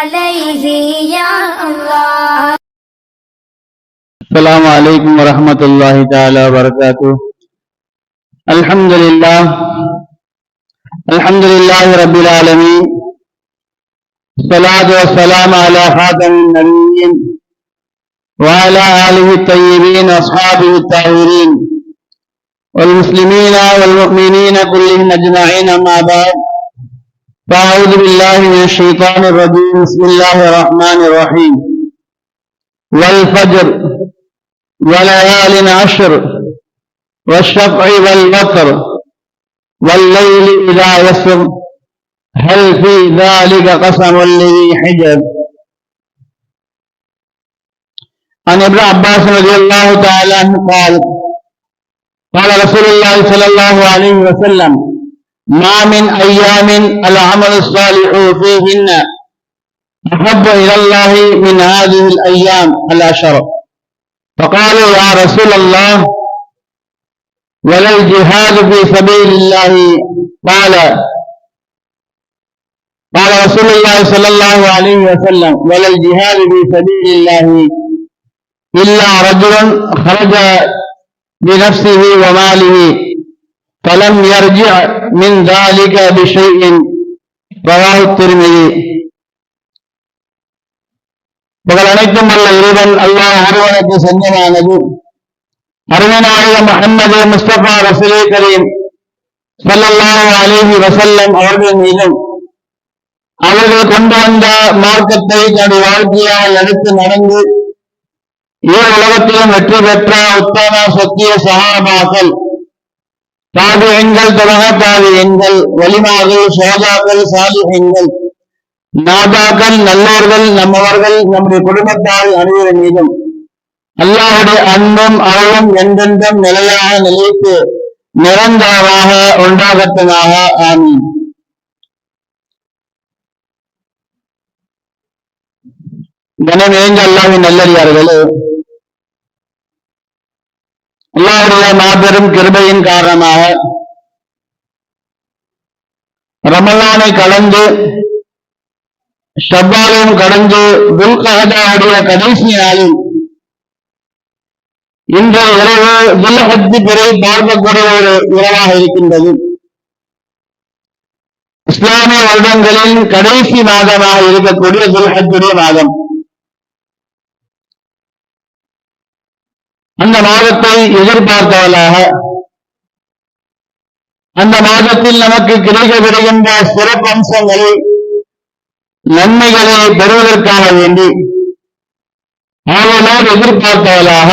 عليه يا الله. السلام عليكم ورحمة الله تعالى وبركاته. الحمد لله. الحمد لله رب العالمين. الصلاة والسلام على خاتم النبيين وعلى آله الطيبين وأصحابه الطاهرين والمسلمين والمؤمنين كلهم أجمعين أما بعد. فأعوذ بالله من الشيطان الرجيم. بسم الله الرحمن الرحيم. والفجر وليال عشر والشفع والوتر والليل إذا يسر. هل في ذلك قسم لذي حجر؟ عن ابن عباس رضي الله تعالى عنه قال قال رسول الله صلى الله عليه وسلم ما من أيام العمل الصالح فيهن أحب إلى الله من هذه الأيام العشر. فقالوا يا رسول الله ولا الجهاد في سبيل الله. قال قال رسول الله صلى الله عليه وسلم ولا الجهاد في سبيل الله. إلا رجل خرج بنفسه وماله فلم يرجع من ذلك بشيء رواه الترمذي புகழ் அனைத்தும் அல்ல இறைவன் அல்லாஹ் ஒருவனுக்கு சொந்தமானது அருமநாயக முகமது முஸ்தபா ரசூலே கரீம் ஸல்லல்லாஹு அலைஹி வஸல்லம் அவர்கள் மீதும் அவர்கள் கொண்டு வந்த மார்க்கத்தை தன்னுடைய வாழ்க்கையால் எடுத்து நடந்து ஈர் உலகத்திலும் வெற்றி பெற்ற உத்தம சத்திய சகாபாக்கள் தாபியங்கள் தொடங்க தாபியங்கள் வலிமார்கள் சோதாக்கள் சாலிஹங்கள் நாதாக்கள் நல்லோர்கள் நம்மவர்கள் நம்முடைய குடும்பத்தால் அனைவரின் மீதும். அல்லாஹுடைய அன்பும் அழகும் என்றென்றும் நிலையாக நிலைத்து நிரந்தரமாக உண்டாகட்டமாக ஆமீன். கனமேஞ்ச அல்லாவின் நல்லறியார்களே அல்லாஹுடைய மாபெரும் கிருபையின் காரணமாக ரமலானை கலந்து ஷவ்வாலையும் கடந்து துல்கஹாவுடைய கடைசி நாளில் இன்று இரவு துல்ஹஜ் பிறை பார்க்கக்கூடிய ஒரு இரவாக இருக்கின்றது. இஸ்லாமிய வருடங்களின் கடைசி மாதமாக இருக்கக்கூடிய துல்ஹஜுடைய மாதம். அந்த மாதத்தை எதிர்பார்த்தவளாக. அந்த மாதத்தில் நமக்கு கிடைக்கப்படுகின்ற சிறப்பம்சங்களை நன்மைகளை பெறுவதற்காக வேண்டி ஆவலோடு எதிர்பார்த்தவளாக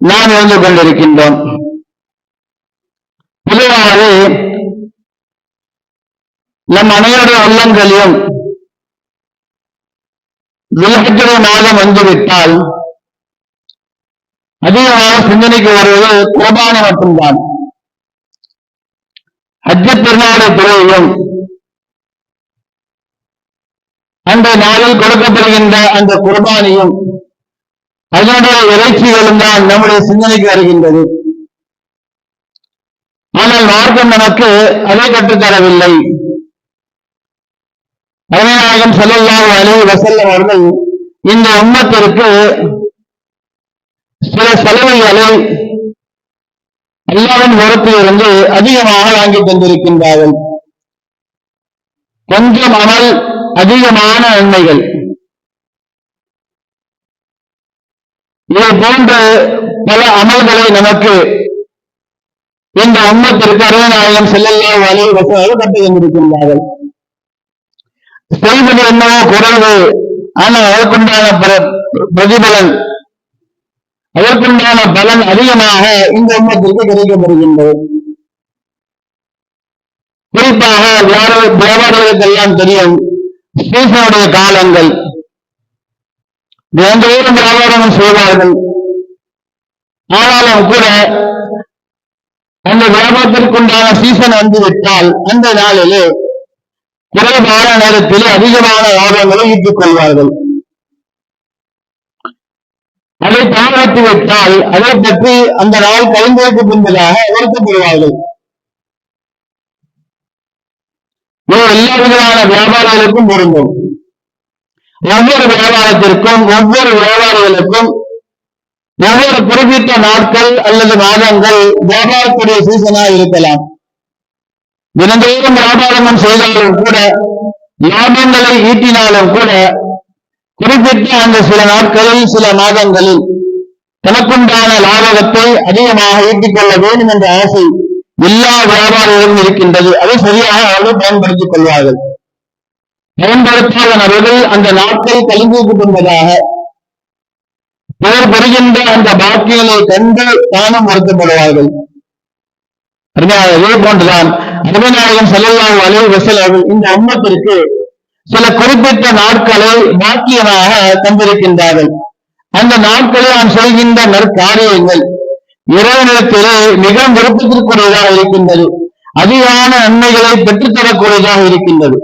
நாம் இருந்து கொண்டிருக்கின்றோம். பொதுவாகவே நம் அனைவருடைய உள்ளங்களிலும் விலகிற மாதம் வந்துவிட்டால் அதிகமாக சிந்தனைக்கு வருவது குரபான மட்டும்தான் ஹஜ்ஜ பெருநாளுடைய பிறவையும் அந்த நாளில் கொடுக்கப்படுகின்ற அந்த குர்பானியும் அதனுடைய இறைச்சிகளும் தான் நம்முடைய சிந்தனைக்கு வருகின்றது. ஆனால் மார்க்கம் நமக்கு அதை கற்றுத்தரவில்லை. அருமைநாயகம் செல்லல்லாத அலைஹி வசல்ல அவர்கள் இந்த உம்மத்திற்கு சில செலவுகளை அல்லாவின் இருந்து அதிகமாக வாங்கி தந்திருக்கின்றார்கள் கொஞ்சம் அமல் அதிகமான நன்மைகள். இதை போன்ற பல அமல்களை நமக்கு இந்த அம்மத்திற்கு அருணநாயகம் செல்லல்லா வலி வசதியாக கட்டு தந்திருக்கின்றார்கள். செய்வது என்னவோ குறைவு ஆனால் அதற்குண்டான பிர- பிரதிபலன் அதற்குண்டான பலன் அதிகமாக இந்த எண்ணத்திற்கு கிடைக்கப்படுகின்றது. குறிப்பாக வியாபாரிகளுக்கெல்லாம் தெரியும் சீசனுடைய காலங்கள். தினந்தோறும் வியாபாரம் செய்வார்கள். ஆனாலும் கூட அந்த வியாபாரத்திற்குண்டான சீசன் வந்து விட்டால் அந்த நாளிலே குறைவான நேரத்தில் அதிகமான லாபங்களை ஈட்டுக் கொள்வார்கள். அதை பாராட்டி விட்டால் அதை பற்றி அந்த நாள் கழிந்ததற்கு பின்பதாக வருத்தப்படுவார்கள் எல்லா விதமான வியாபாரிகளுக்கும் பொருந்தும். ஒவ்வொரு வியாபாரத்திற்கும் ஒவ்வொரு வியாபாரிகளுக்கும் ஒவ்வொரு குறிப்பிட்ட நாட்கள் அல்லது மாதங்கள் வியாபாரத்துடைய சீசனா இருக்கலாம். தினந்தோறும் வியாபாரம் செய்தாலும் கூட லாபங்களை ஈட்டினாலும் கூட குறிப்பிட்ட அந்த சில நாட்களில் சில மாதங்களில் தனக்குண்டான லாபகத்தை அதிகமாக ஈட்டிக் கொள்ள வேண்டும் என்ற ஆசை எல்லா வியாபாரிகளும் இருக்கின்றது. அதை சரியாக அவர்கள் பயன்படுத்திக் கொள்வார்கள். பயன்படுத்தாத நபர்கள் அந்த நாட்கள் கழிந்து என்பதாக பிறர் பெறுகின்ற அந்த பாக்கியங்களை கண்டு தானும் வருத்தப்படுவார்கள். அதே இதே போன்றுதான் அருமைநாயகம் செல்லலாம் அலைவசல் அவர்கள் இந்த அம்மத்திற்கு சில குறிப்பிட்ட நாட்களை பாக்கியமாக தந்திருக்கின்றார்கள். அந்த நாட்களில் நான் சொல்கின்ற நற்காரியங்கள் இறைவனிடத்திலே மிக விருப்பத்திற்குரியதாக இருக்கின்றது. அதிகமான நன்மைகளை பெற்றுத்தரக்கூடியதாக இருக்கின்றது.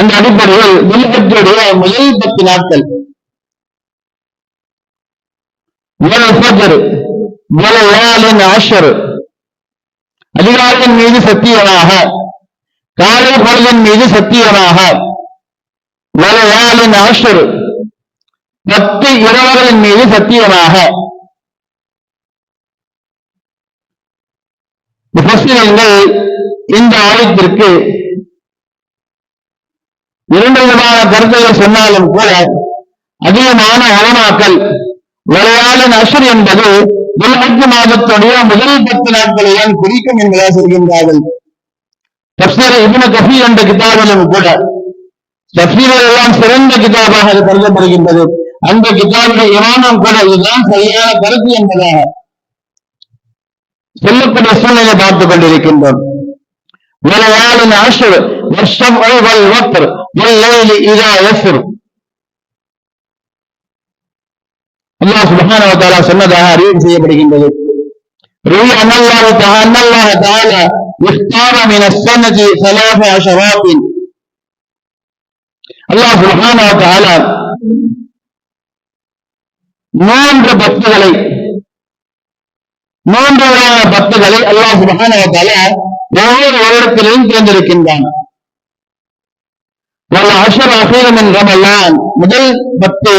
அந்த அடிப்படையில் துல்ஹஜ்ஜுடைய முதல் பத்து நாட்கள். அதிகாரியின் மீது சத்தியமாக காலை பொழுதின் மீது சத்தியமாக. வலையாளின் ஆஷர் பத்து இரவர்களின் மீது சத்தியமாக. முஃபஸ்ஸிரீன்கள் இந்த ஆலயத்திற்கு இரண்டு விதமான கருத்துக்களை சொன்னாலும் கூட அதிகமான உலமாக்கள் வலையாளின் அசுர் என்பது துல்ஹஜ் மாதத்துடைய முதல் பத்து நாட்களை தான் குறிக்கும் என்பதாக சொல்கின்றார்கள். தப்சீர் இப்னு கஃபீர் என்ற கிதாபிலும் கூட தப்சீர்கள் எல்லாம் சிறந்த கிதாபாக அது கருதப்படுகின்றது அந்த கிதாபுடைய இமாமும் கூட இதுதான் சரியான கருத்து என்பதாக சொல்லக்கூடிய சூழ்நிலை பார்த்துக் கொண்டிருக்கின்றோம் وليال عشر والشفع والوتر والليل إذا يسر அல்லாஹ் சுப்ஹானஹு வ தஆலா சொன்னதாக அறிவு செய்யப்படுகின்றது روي أن الله تعالى أن الله تعالى اختار من السنة ثلاث عشرات அல்லாஹ் சுப்ஹானஹு வ தஆலா மூன்று பத்துகளை மூன்று வகையான பத்துகளை அல்லாஹ் சுப்ஹானஹு வ தஆலா ஒவ்வொரு வருடத்திலும் தேர்ந்தெடுக்கின்றான் வல் அஷர் அகீரம் என் ரமலான் முதல் பத்து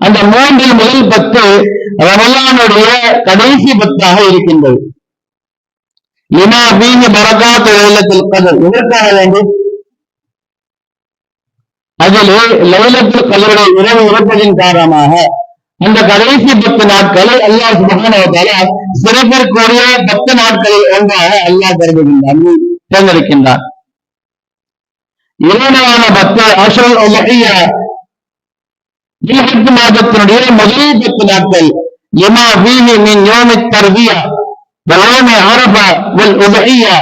அந்த மூன்றில் முதல் பத்து ரமலானுடைய கடைசி பத்தாக இருக்கின்றது லிமா பீங்க பரகாத்து லைலத்தில் கதர் எதற்காக வேண்டும் அதிலே லைலத்தில் கதருடைய இரவு இறப்பதின் காரணமாக அந்த கடைசி பத்து நாட்களை அல்லாஹ் சுபகான சிறப்பிற்குரிய பத்து நாட்களில் ஒன்றாக அல்லாஹ் கருதுகின்றான் தேர்ந்தெடுக்கின்றார் இரண்டான பத்து அஷல் உலகிய ஜில்ஹஜ் மாதத்தினுடைய முதல் பத்து நாட்கள் இமா ஃபீஹி மின் யோமி தர்பியா ويوم عرفة والأضحية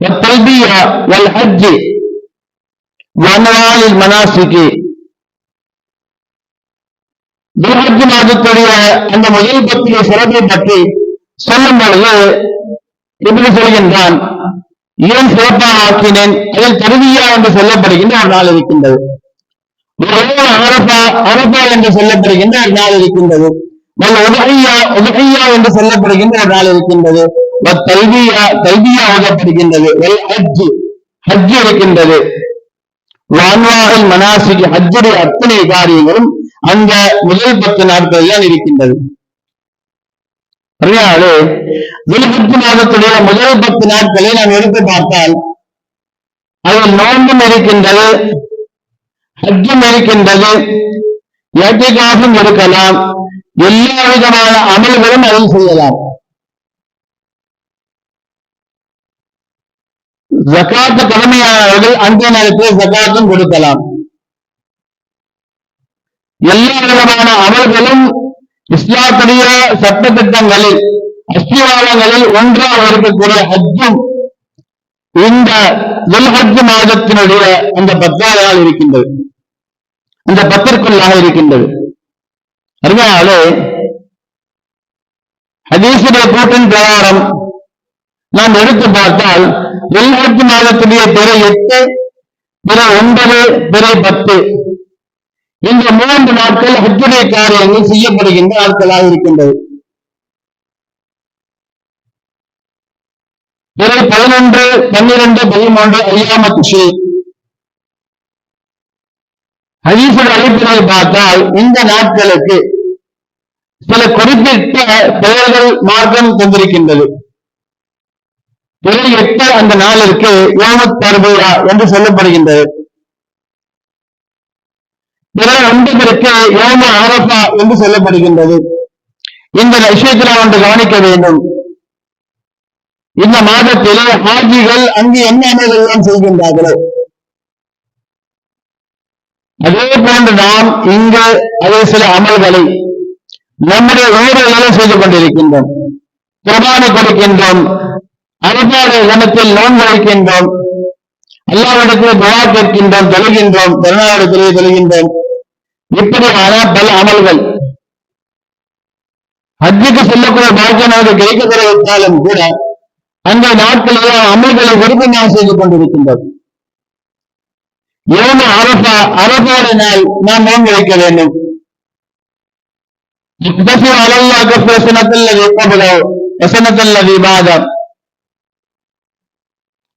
والتلبية والحج وأنواع المناسك துல்ஹஜ் மாதத்துடைய அந்த முதல் பத்திய சிறப்பை பற்றி சொல்லும் பொழுது இப்படி சொல்கின்றான் ஏன் சிறப்பாக ஆக்கினேன் அதில் தருவியா என்று சொல்லப்படுகின்ற ஒரு நாள் இருக்கின்றது ஒரு அரபா அரபா என்று சொல்லப்படுகின்ற ஒரு நாள் இருக்கின்றது வல் உதகையா உதகையா என்று சொல்லப்படுகின்ற ஒரு நாள் இருக்கின்றது. வல் தல்வியா தல்வியா ஓதப்படுகின்றது வல் ஹஜ் இருக்கின்றது. வான்வாகல் மனாசிக்கு ஹஜ்ஜுடைய அத்தனை காரியங்களும் அந்த முதல் பத்து நாட்கள் தான் இருக்கின்றது. சரியானது துல்ஹஜ் மாதத்துடைய முதல் பத்து நாட்களை நாம் எடுத்து பார்த்தால் அதில் நோன்பும் இருக்கின்றது ஹஜ்ஜும் இருக்கின்றது ஏற்றிகாசும் இருக்கலாம். எல்லா விதமான அமல்களும் அதில் செய்யலாம் ஜக்காத்து கடமையானவர்கள் அந்த நேரத்தில் ஜக்காத்தும் கொடுக்கலாம் எல்லா விதமான அமல்களும் இஸ்லாத்துடைய சட்டத்திட்டங்களில் அஸ்திவாரங்களில் ஒன்றாக இருக்கக்கூடிய ஹஜ்ஜும் இந்த துல்ஹஜ் மாதத்தினுடைய அந்த பத்தாவது நாள் இருக்கின்றது அந்த பத்திற்குள்ளாக இருக்கின்றது அதனாலே ஹதீசுடைய கூட்டின் பிரகாரம் நாம் எடுத்து பார்த்தால் துல்ஹஜ் மாதத்துடைய பிறை எட்டு பிற ஒன்பது பிறை பத்து இந்த மூன்று நாட்கள் ஹஜ்ஜுடைய காரியங்கள் செய்யப்படுகின்ற நாட்களாக இருக்கின்றது. பிறை பதினொன்று பன்னிரண்டு பதிமூன்று ஐயாமத்து ஷேக் ஹதீசுடைய அழைப்பினால் பார்த்தால் இந்த நாட்களுக்கு சில குறிப்பிட்ட பெயர்கள் மார்க்கம் தந்திருக்கின்றது. பிறகு எட்டு அந்த நாளிற்கு யோமத் தர்பியா என்று சொல்லப்படுகின்றது. பிறகு ஒன்பதற்கு யோம ஆரோப்பா என்று சொல்லப்படுகின்றது. இந்த விஷயத்தில் ஒன்று கவனிக்க வேண்டும். இந்த மாதத்திலே ஹாஜிகள் அங்கு என்ன அமல்கள் செய்கின்றார்களோ? அதே போன்று நாம் இங்கு அதே சில அமல்களை நம்முடைய ஊர்களிலும் செய்து கொண்டிருக்கின்றோம். குர்பானை கொடுக்கின்றோம். அரபாடு தினத்தில் நோன்பு வைக்கின்றோம். அல்லாவிடத்தில் துவா கேட்கின்றோம். தொழுகின்றோம். திருநாளிடத்திலே தொழுகின்றோம். இப்படியான பல அமல்கள். ஹஜ்ஜுக்கு செல்லக்கூடிய பாக்கியம் நமக்கு கிடைக்க கூட அந்த நாட்களில் அமல்களை விருப்பமாக செய்து கொண்டிருக்கின்றோம். ஏழு அரபா அரபாட நாள் நாம் நோன்பு வைக்க வேண்டும் அலல்லா கஃபு சனத்தல்லதி கபலோ வசனத்தல்லதி பாதம்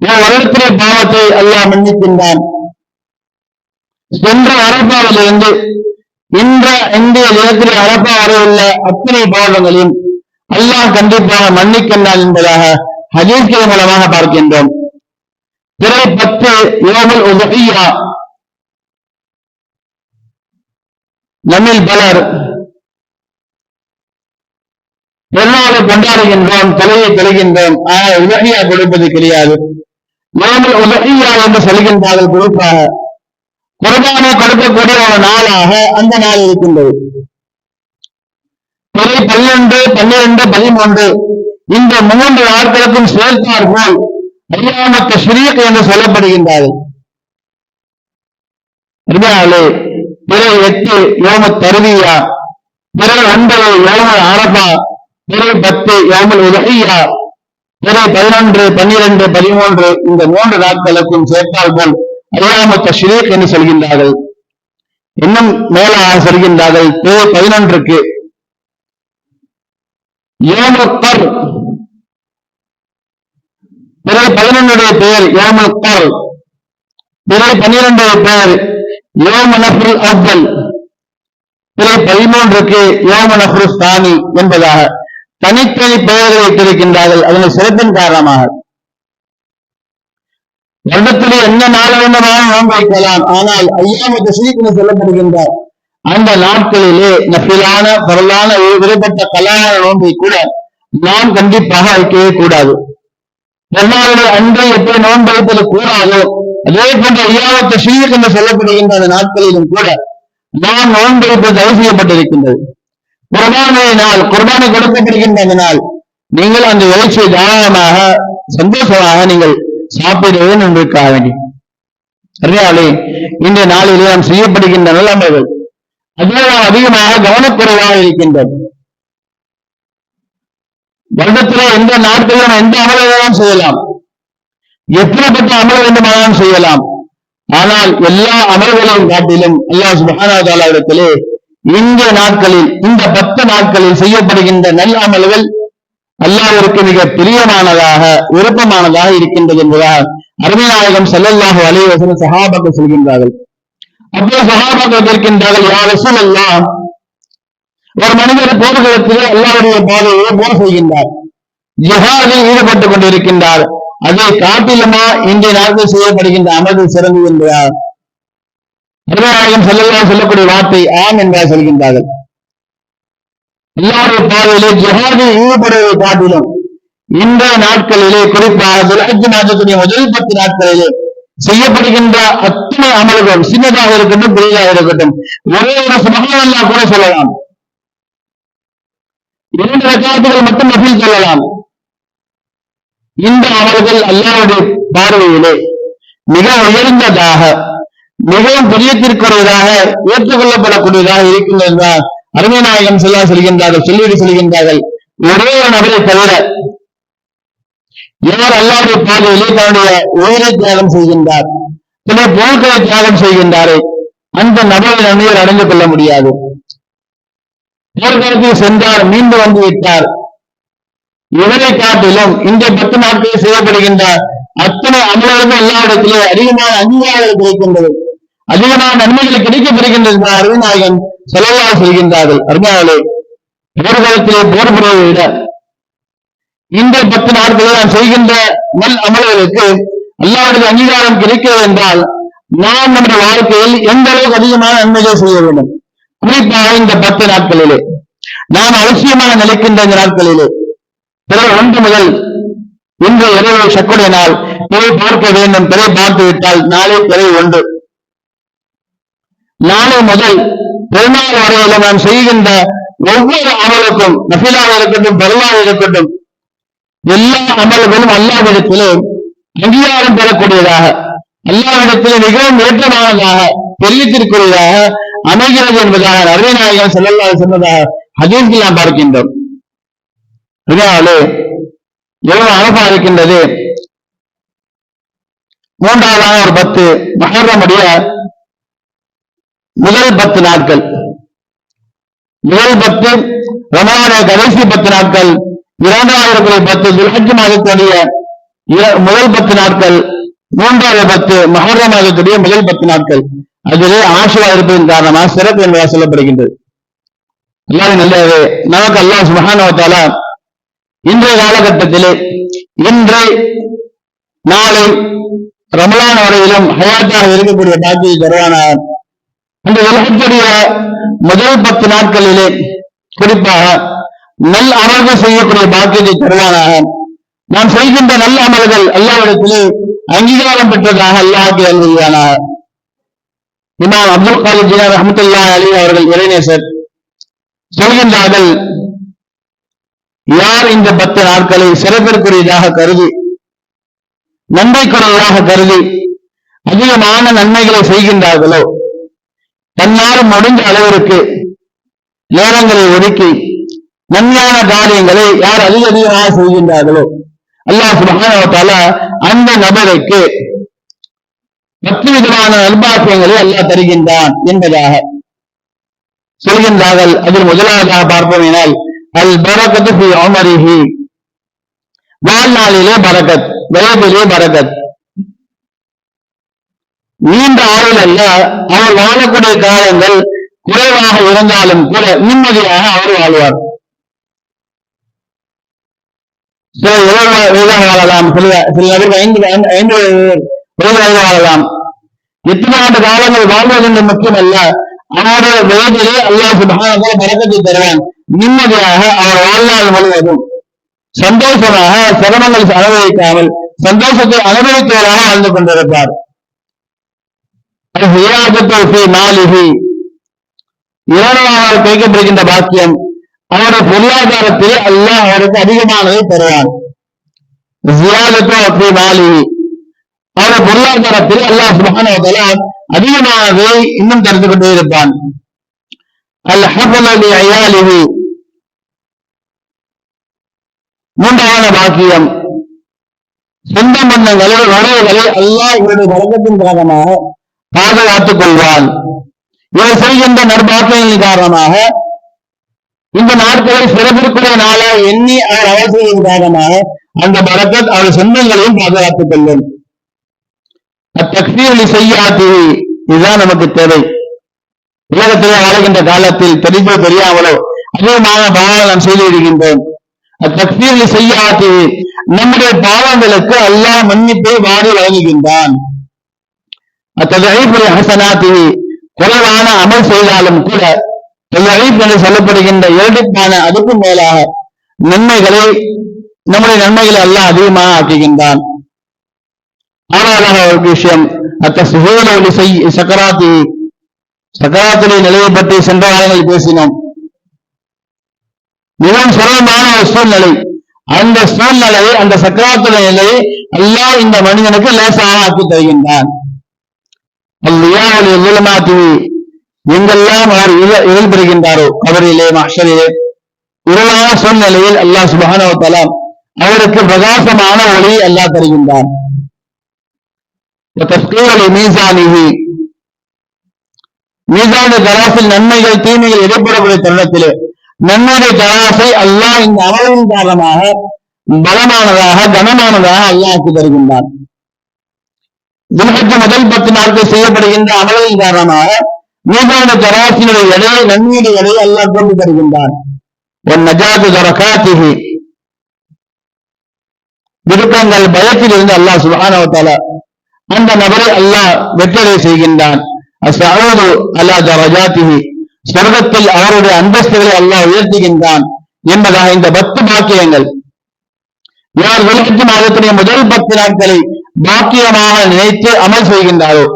நான் வளர்க்கிற பாவத்தை அல்லாஹ் மன்னிக்கின்றான். சென்ற அரபாவிலிருந்து இந்த இந்திய நிலத்தில் அரபா வரை உள்ள அத்தனை பாவங்களையும் அல்லாஹ் கண்டிப்பாக மன்னிக்கின்றான் என்பதாக ஹஜீஸ்கள் மூலமாக பார்க்கின்றோம். பிறை பத்து யோமல் உதவியா? நம்மில் பலர். பெருநாளை கொண்டாடுகின்றோம் தலையை தொழுகின்றோம் ஆனால் உலகியா கொடுப்பது கிடையாது. நாமல் உலகியா என்று சொல்கின்றார்கள் குறிப்பாக குர்பானை கொடுக்கக்கூடிய ஒரு நாளாக அந்த நாள் இருக்கின்றது. பிறை பன்னிரண்டு பன்னிரண்டு பதிமூன்று. இந்த மூன்று நாட்களுக்கும் சேர்த்தார் போல் ஐயாமத்த ஸ்ரீக் என்று சொல்லப்படுகின்றார்கள். அதனாலே எட்டு யோம தருவியா பிறகு ஒன்பது யோம அரபா பிறகு பத்து யோமல் உதகையா பிறகு பதினொன்று பன்னிரண்டு பதிமூன்று இந்த மூன்று நாட்களுக்கும் சேர்த்தால் போல் ஐயாமத்த ஷிரீக் என்று சொல்கின்றார்கள். இன்னும் மேலாக சொல்கின்றார்கள் பிறை பதினொன்றுக்கு. யோமக்கர் பிறகு பதினொன்னுடைய பெயர் யோமக்கர் பிறகு பன்னிரண்டுடைய பெயர் யோம நஃபுல் அவ்வல் பிறை பதிமூன்றுக்கு யோம நஃபுல் என்பதாக தனித்தனி பெயர்களை வைத்திருக்கின்றார்கள் அதனை சிறப்பின் காரணமாக. வருடத்திலே என்ன நாள் வேண்டுமானாலும் நோன்பு வைக்கலாம். ஆனால் ஐயாம தஸ்ரீக் சொல்லப்படுகின்ற அந்த நாட்களிலே நப்பிலான பரலான விடுபட்ட கல்யாண நோன்பை கூட நாம் கண்டிப்பாக வைக்கவே கூடாது. பெருமாளுடைய அன்பை எப்படி நோன்பு வைப்பது கூடாதோ அதே போன்ற ஐயாவத்த ஸ்ரீக் என்று சொல்லப்படுகின்ற அந்த நாட்களிலும் கூட நாம் நோன்பு வைப்பது தடை செய்யப்பட்டிருக்கின்றது குர்பானை நாள் குர்பானை கொடுக்கப்படுகின்ற அந்த நாள் நீங்கள் அந்த இறைச்சியை தாராளமாக சந்தோஷமாக நீங்கள் சாப்பிடுவது நன்றிருக்காக வேண்டி. அறியாலே இந்த நாளிலே நாம் செய்யப்படுகின்ற நிலைமைகள் அதில் அதிகமாக கவனக்குறைவாக இருக்கின்றது. வருடத்திலே எந்த நாட்களிலும் எந்த அமலையும் செய்யலாம். எப்படிப்பட்ட அமல வேண்டுமானாலும் செய்யலாம். ஆனால் எல்லா அமல்களையும் காட்டிலும் அல்லாஹ் சுபஹானா இடத்திலே இந்த நாட்களில் இந்த பத்து நாட்களில் செய்யப்படுகின்ற நல்ல அமல்கள் அல்லாவிற்கு மிக பிரியமானதாக விருப்பமானதாக இருக்கின்றது என்பதால் அருமைநாயகம் செல்லல்லாக அலைவசன சகாபாக்கள் சொல்கின்றார்கள். அப்போ சகாபாக்கள் இருக்கின்றார்கள் யார் எல்லாம் ஒரு மனிதர் போர்க்களத்திலே அல்லாவுடைய பாதையை போர் செய்கின்றார். ஜிஹாதில் ஈடுபட்டுக் கொண்டிருக்கின்றார். அதை காட்டிலுமா இன்றைய நாட்கள் செய்யப்படுகின்ற அமர்வு சிறந்து என்பதார் அருமையாளர்கள் செல்லலாம் சொல்லக்கூடிய வார்த்தை ஆம் என்றால் சொல்கின்றார்கள். எல்லாருடைய பாதையிலே ஜிஹாதில் ஈடுபடுவதை காட்டிலும் இன்றைய நாட்களிலே குறிப்பாக துலாட்சி மாதத்துடைய முதல் பத்து நாட்களிலே செய்யப்படுகின்ற அத்தனை அமல்கள் சின்னதாக இருக்கட்டும் பெரியதாக இருக்கட்டும் ஒரே ஒரு சுபகானல்லா கூட சொல்லலாம். இரண்டு ரகாத்துகள் மட்டும் நபில் சொல்லலாம். இந்த அவர்கள் அல்லாவுடைய பார்வையிலே மிக உயர்ந்ததாக மிகவும் பெரியத்திற்குரியதாக ஏற்றுக்கொள்ளப்படக்கூடியதாக இருக்கின்றதுதான் அருமை நாயகம் செல்லா செல்கின்றார்கள் சொல்லிவிட்டு செல்கின்றார்கள். ஒரே ஒரு நபரை தவிர யார் அல்லாவுடைய பார்வையிலே தன்னுடைய உயிரை தியாகம் செய்கின்றார் சில பொருட்களை தியாகம் செய்கின்றாரே அந்த நபரை நன்மையை அடைந்து கொள்ள முடியாது. போர்க்களத்தில் சென்றார் மீண்டு வந்து விட்டார். இவரை காட்டிலும் இந்த பத்து நாட்களில் செய்யப்படுகின்ற அத்தனை அமலர்கள் எல்லாரிடத்திலே அதிகமான அங்கீகாரங்கள் கிடைக்கின்றது. அதிகமான நன்மைகள் கிடைக்கப்படுகின்றது என்று அருவிநாயகன் செலவாக செய்கின்றார்கள் அருமையாளே போர்க்களத்திலே போர் புரிவதை விட இந்த பத்து நாட்களில் நாம் செய்கின்ற நல் அமல்களுக்கு அல்லாவுடைய அங்கீகாரம் கிடைக்கிறது என்றால் நாம் நம்முடைய வாழ்க்கையில் எந்த அளவுக்கு அதிகமான நன்மைகள் செய்ய வேண்டும்? குறிப்பாக இந்த பத்து நாட்களிலே. நாம் அவசியமாக நிலைக்கின்ற இந்த நாட்களிலே. பிறகு ஒன்று முதல் இன்று இரவு சக்குடைய நாள். பிறை பார்க்க வேண்டும். பிறை பார்த்து விட்டால் நாளை பிறை ஒன்று. நாளை முதல் பெருநாள் வரையில நாம் செய்கின்ற ஒவ்வொரு அமலுக்கும் நபிலாக இருக்கட்டும் பெருமாள் இருக்கட்டும் எல்லா அமல்களும் அல்லாவிடத்திலே அங்கீகாரம் பெறக்கூடியதாக அல்லாவிடத்திலே மிகவும் ஏற்றமானதாக தெரிவித்திருக்கிறதாக அமைகிறது என்பதாக நரவிநாயகன் செல்லல்லா சொன்னதாக ஹதீஸ்கள் நாம் பார்க்கின்றோம். இதனாலே எவ்வளவு அழகா இருக்கின்றது. மூன்றாவதாக ஒரு பத்து மகரமுடைய முதல் பத்து நாட்கள். முதல் பத்து ரமணான கடைசி பத்து நாட்கள். இரண்டாவது பத்து துல்ஹஜ் மாதத்துடைய முதல் பத்து நாட்கள். மூன்றாவது பத்து மகர மாதத்துடைய முதல் பத்து நாட்கள். அதிலே ஆசுவா இருப்பதன் காரணமாக சிறப்பு என்பதாக சொல்லப்படுகின்றது. எல்லாரும் நல்லது நமக்கு அல்லாஹ் சுபஹானவத்தால இன்றைய காலகட்டத்திலே இன்று நாளை ரமலான் வரையிலும் ஹயாத்தாக இருக்கக்கூடிய பாக்கியை தருவானார் அந்த உலகத்துடைய முதல் பத்து நாட்களிலே குறிப்பாக நல் அமல்கள் செய்யக்கூடிய பாக்கியத்தை தருவானாக. நாம் செய்கின்ற நல்ல அமல்கள் அல்லாவிடத்திலே அங்கீகாரம் பெற்றதாக அல்லாஹ்க்கு அல்வானாக இமாம் அப்துல் காலித் ஜினா ரஹமத்துல்லா அலி அவர்கள் இறைநேசர் சொல்கின்றார்கள் யார் இந்த பத்து நாட்களை சிறப்பிற்குரியதாக கருதி நன்மைக்குரியதாக கருதி அதிகமான நன்மைகளை செய்கின்றார்களோ? தன்னால் முடிந்த அளவிற்கு நேரங்களை ஒதுக்கி நன்மையான காரியங்களை யார் அதிக அதிகமாக செய்கின்றார்களோ? அல்லாஹ் அந்த நபருக்கு பத்து விதமான நல்பாக்கியங்களை அல்லாஹ் தருகின்றான் என்பதாக சொல்கின்றார்கள். அதில் முதலாவதாக பார்ப்போம் எனால் அல் பரக்கத்து ஃபி உமரிஹி. வாழ்நாளிலே பரக்கத் வயதிலே பரக்கத் நீண்ட ஆயுள் அல்ல அவர் வாழக்கூடிய காலங்கள் குறைவாக இருந்தாலும் கூட நிம்மதியாக அவர் வாழ்வார். சில இளம் வயதாக வாழலாம் சில சில நபர்கள் ஐந்து ஐந்து- ஐந்து வாழலாம். எத்தனை ஆண்டு காலங்கள் வாழ்வது என்று முக்கியமல்ல அவருடைய வயதிலே அல்லாஹ் சுபஹானஹு பறக்கத்தை தருவான். நிம்மதியாக அவர் வாழ்நாள் முழுவதும். சந்தோஷமாக சிரமங்கள் அனுபவிக்காமல் சந்தோஷத்தை அனுபவித்தவராக வாழ்ந்து கொண்டிருப்பார். ஹியாதத்து இரண்டாவது கேட்கப்படுகின்ற பாக்கியம் அவருடைய பொருளாதாரத்தில் அல்லாஹ் அவருக்கு அதிகமானதை தருவான். ஜியாதத்து அப்படி அவருடைய பொருளாதாரத்தில் அல்லாஹ் சுப்ஹானஹு வ அதிகமானதை இன்னும் தந்து கொண்டே இருப்பான். அல் ஹபலி அயாலிஹி மூன்றாவது பாக்கியம். சொந்த மன்னங்களை வரவுகளை அல்லாஹ் இவருடைய வழக்கத்தின் காரணமாக பாதுகாத்துக் கொள்வான். இவர் செய்கின்ற நற்பாக்கியங்களின் காரணமாக இந்த நாட்களை சிறப்பிற்குரிய நாளாக எண்ணி அவர் அவசியம் காரணமாக அந்த பரக்கத் அவர் சொந்தங்களையும் பாதுகாத்துக் கொள்ளும். அத்தக்சீர் செய்யாத்தி இதுதான் நமக்கு தேவை. உலகத்திலே வாழ்கின்ற காலத்தில் தெரிஞ்சோ தெரியாமலோ அதிகமான பாவங்கள் நாம் செய்து விடுகின்றோம் அத்தக்சீர் நம்முடைய பாவங்களுக்கு அல்லாஹ் மன்னிப்பை வாடி வழங்குகின்றான். அத்தகைப்புடைய ஹசனாத்தி குறைவான அமல் செய்தாலும் கூட தொழிலழைப்பு என்று சொல்லப்படுகின்ற இரண்டுக்கான அதுக்கும் மேலாக நன்மைகளை நம்முடைய நன்மைகளை எல்லாம் அதிகமாக ஆக்குகின்றான். ஆறாவதாக ஒரு விஷயம் அத்த சுகோலி செய் சக்கராத்தி சக்கராத்துடைய நிலையை பற்றி சென்ற வாரங்களில் பேசினோம். மிகவும் சிரமமான ஒரு சூழ்நிலை. அந்த சூழ்நிலையை அந்த சக்கராத்துடைய நிலையை அல்லா இந்த மனிதனுக்கு லேசாக ஆக்கி தருகின்றான். எங்கெல்லாம் அவர் இழல் பெறுகின்றாரோ கபரிலே மஷரிலே இருளான சூழ்நிலையில் அல்லாஹ் சுபஹானவ அவருக்கு பிரகாசமான ஒளி அல்லாஹ் தருகின்றான். தஸ்கீரலி மீசானிஹி தராசில் நன்மைகள் தீமைகள் இடைப்படக்கூடிய தருணத்திலே நன்மையுடைய தராசை அல்லாஹ் இந்த அமலின் காரணமாக பலமானதாக கனமானதாக அல்லாஹ்க்கு தருகின்றான். தினகத்து முதல் பத்து நாட்கள் செய்யப்படுகின்ற அமலின் காரணமாக மீதான தராசினுடைய எடையை நன்மையுடைய எடையை அல்லாஹ் கொண்டு தருகின்றான். ஒன் நஜாத்து தரகாத்திகி விருப்பங்கள் பயத்தில் இருந்து அல்லாஹ் சுபானவத்தால அந்த நபரை அல்லாஹ் வெற்றடை செய்கின்றான். அஸ்அஊது சொர்க்கத்தில் அவருடைய அந்தஸ்துகளை அல்லாஹ் உயர்த்துகின்றான் என்பதாக இந்த பத்து பாக்கியங்கள். யார் வெளியீட்டு மாதத்துடைய முதல் பத்து நாட்களை பாக்கியமாக நினைத்து அமல் செய்கின்றாரோ?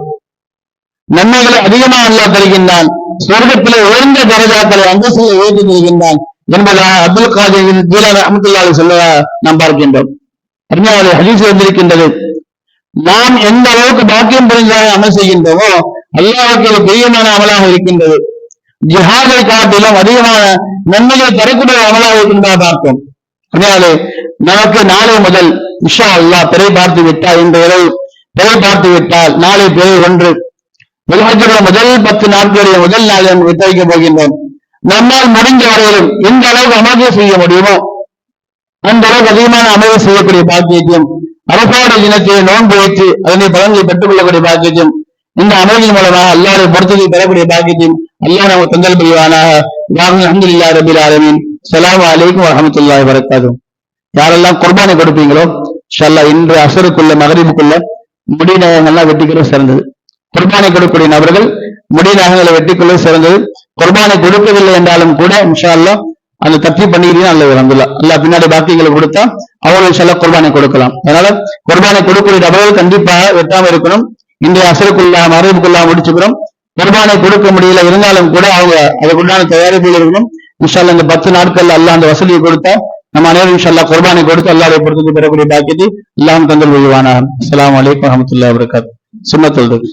நன்மைகளை அதிகமாக அல்லாஹ் தருகின்றான். சொர்க்கத்திலே உயர்ந்த தரஜாக்களை அந்தஸ்துகளை உயர்த்தி தருகின்றான் என்பதாக அப்துல் காதிர் ஜீலான அஹமத்துல்லாவை சொல்ல நாம் பார்க்கின்றோம். அருமையாவது ஹதீஸ் வந்திருக்கின்றது. நாம் எந்த அளவுக்கு பாக்கியம் புரிஞ்சதாக அமல் செய்கின்றோமோ அல்லாவுக்கு ஒரு பிரியமான அமலாக இருக்கின்றது. ஜிஹாதை காட்டிலும் அதிகமான நன்மைகளை தரக்கூடிய அமலாக இருக்கின்றதா பார்ப்போம். அதனாலே நமக்கு நாளை முதல் இஷா அல்லாஹ் பிறை பார்த்து விட்டால் இந்த இரவு பிறை பார்த்து விட்டால் நாளை பிறை ஒன்று. உலகத்தினுடைய முதல் பத்து நாட்களுடைய முதல் நாளை நம்ம போகின்றோம். நம்மால் முடிஞ்ச வரையிலும் எந்த அளவுக்கு அமர்வு செய்ய முடியுமோ அந்த அளவுக்கு அதிகமான அமர்வு செய்யக்கூடிய பாக்கியத்தையும் அரசாட இனத்தை நோன்பு வைத்து அதனை பலன்களை பெற்றுக் கொள்ளக்கூடிய பாக்கியத்தையும் இந்த அமைதியின் மூலமாக அல்லாரை பொருத்தத்தை பெறக்கூடிய பாக்கியத்தையும் அல்லா நமக்கு தந்தல் புரிவானாக. அஹமதுல்லா ரபில் ஆலமீன். சலாம் அலைக்கும் யாரெல்லாம் குர்பானை கொடுப்பீங்களோ ஷல்லா இன்று அசருக்குள்ள மகரிபுக்குள்ள முடி நகங்கள்லாம் வெட்டிக்கிறது சிறந்தது. குர்பானை கொடுக்கக்கூடிய நபர்கள் முடி நகங்களை வெட்டிக்கொள்ள சிறந்தது. குர்பானை கொடுக்கவில்லை என்றாலும் கூட இன்ஷா அல்லாஹ் அந்த தப்பி பண்ணிக்கிறீங்க நல்ல அல்ஹம்துலில்லாஹ் அல்லாஹ் பின்னாடி பாக்கியங்களை கொடுத்தா அவர்கள் சில குர்பானை கொடுக்கலாம். அதனால குர்பானை கொடுக்கக்கூடிய நபர்கள் கண்டிப்பாக வெட்டாம இருக்கணும். இன்றைய அசருக்குள்ளா மறைவுக்குள்ளா முடிச்சுக்கிறோம். குர்பானை கொடுக்க முடியல இருந்தாலும் கூட அவங்க அதுக்குண்டான தயாரிப்புகள் இருக்கணும். இன்ஷால்லா இந்த பத்து நாட்கள் அல்ல அந்த வசதியை கொடுத்தா நம்ம அனைவரும் இன்ஷால்லா குர்பானை கொடுத்து அல்லாஹ்வை பொறுத்து பெறக்கூடிய பாக்கியத்தை எல்லாம் தந்தல் விழுவானா அஸ்ஸலாமு வலைக்கம் வரஹ்மத்துல்லாஹி வபரகாத்துஹு சுன்னத்துல்